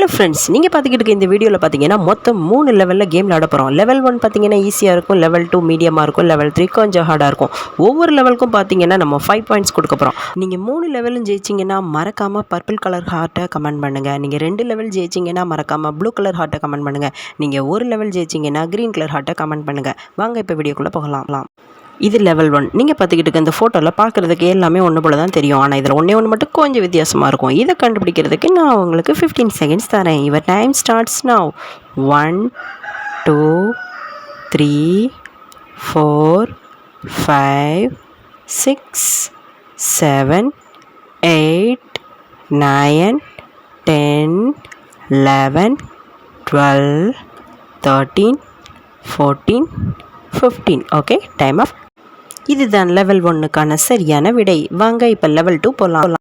Hello friends நீங்கள் பார்த்துக்கிட்டு இருக்க இந்த வீடியோவில் பார்த்தீங்கன்னா மொத்தம் மூணு லெவலில் கேம் விளாட போகிறோம் லெவல் ஒன் பார்த்தீங்கன்னா ஈஸியாக இருக்கும் லெவல் டூ மீடியமாக இருக்கும் லெவல் த்ரீ கொஞ்சம் ஹார்டாக இருக்கும். ஒவ்வொரு லெவலுக்கும் பார்த்தீங்கன்னா நம்ம ஃபைவ் பாயிண்ட்ஸ் கொடுக்க போகிறோம் நீங்கள் மூணு லெவலும் ஜெயிச்சிங்கன்னா மறக்காமல் பர்பிள் கலர் ஹார்ட்டை கமெண்ட் பண்ணுங்கள் நீங்கள் ரெண்டு லெவல் ஜெயிச்சிங்கன்னா மறக்காமல் ப்ளூ கலர் ஹார்ட்டை கமெண்ட் பண்ணுங்கள் நீங்கள் ஒரு லெவல் ஜெயிச்சிங்கன்னா க்ரீன் கலர் ஹார்ட்டை கமெண்ட் பண்ணுங்கள் வாங்க இப்போ வீடியோக்குள்ளே போகலாம். இது லெவல் ஒன் நீங்கள் பார்த்துக்கிட்டு இருக்க இந்த ஃபோட்டோவில் பார்க்குறதுக்கு எல்லாமே ஒன்று போல தான் தெரியும். ஆனால் இதில் ஒன்றே ஒன்று மட்டும் கொஞ்சம் வித்தியாசமாக இருக்கும். இதை கண்டுபிடிக்கிறதுக்கு நான் உங்களுக்கு ஃபிஃப்டீன் செகண்ட்ஸ் தரேன். Your time starts now one two three four five six seven eight nine ten eleven twelve thirteen fourteen fifteen okay time off இதுதான் லெவல் ஒன்றுக்கான சரியான விடை. வாங்க இப்போ லெவல் டூ போகலாம்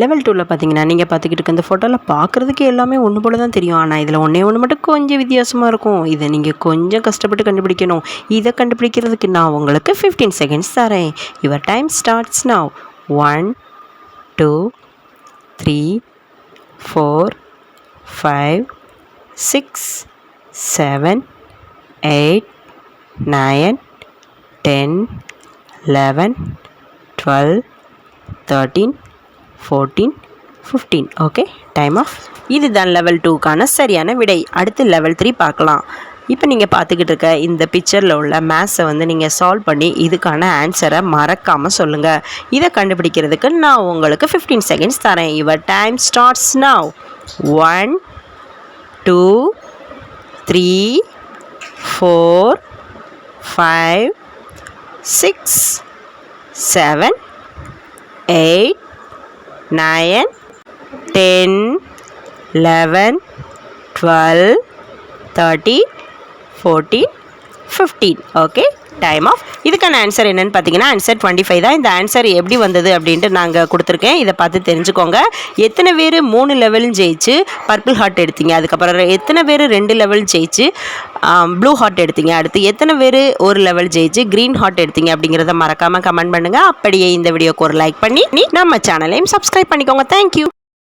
லெவல் டூவில் பார்த்தீங்கன்னா நீங்கள் பார்த்துக்கிட்டு இருக்க இந்த ஃபோட்டோவில் பார்க்குறதுக்கு எல்லாமே ஒன்று போல தான் தெரியும். ஆனால் இதில் ஒன்றே ஒன்று மட்டும் கொஞ்சம் வித்தியாசமாக இருக்கும். இதை நீங்கள் கொஞ்சம் கஷ்டப்பட்டு கண்டுபிடிக்கணும். இதை கண்டுபிடிக்கிறதுக்கு நான் உங்களுக்கு ஃபிஃப்டீன் செகண்ட்ஸ் தரேன். Your time starts now one two three four five six seven eight nine ten eleven twelve thirteen fourteen fifteen okay time off இதுதான் லெவல் டூக்கான சரியான விடை. அடுத்து லெவல் த்ரீ பார்க்கலாம். இப்போ நீங்கள் பார்த்துக்கிட்டு இருக்க இந்த பிக்சரில் உள்ள மேத்ஸை வந்து நீங்கள் சால்வ் பண்ணி இதுக்கான ஆன்சரை மறக்காமல் சொல்லுங்கள் இதை கண்டுபிடிக்கிறதுக்கு நான் உங்களுக்கு ஃபிஃப்டீன் செகண்ட்ஸ் தரேன். Your time starts now one two three four five six seven eight nine ten eleven twelve thirty fourteen fifteen okay time off இதுக்கான ஆன்சர் என்னென்னு பார்த்தீங்கன்னா ஆன்சர் டுவெண்ட்டி ஃபைவ் தான். இந்த ஆன்சர் எப்படி வந்தது அப்படின்ட்டு நாங்கள் கொடுத்துருக்கேன். இதை பார்த்து தெரிஞ்சுக்கோங்க. எத்தனை பேர் மூணு லெவலும் ஜெயிச்சு பர்பிள் ஹார்ட் எடுத்தீங்க? அதுக்கப்புறம் எத்தனை பேர் ரெண்டு லெவல் ஜெயிச்சு ப்ளூ ஹார்ட் எடுத்தீங்க? அடுத்து எத்தனை பேர் ஒரு லெவல் ஜெயிச்சு க்ரீன் ஹார்ட் எடுத்தீங்க அப்படிங்கிறத மறக்காமல் கமெண்ட் பண்ணுங்கள் அப்படியே இந்த வீடியோக்கு ஒரு லைக் பண்ணி நம்ம சேனலையும் சப்ஸ்கிரைப் பண்ணிக்கோங்க. தேங்க்யூ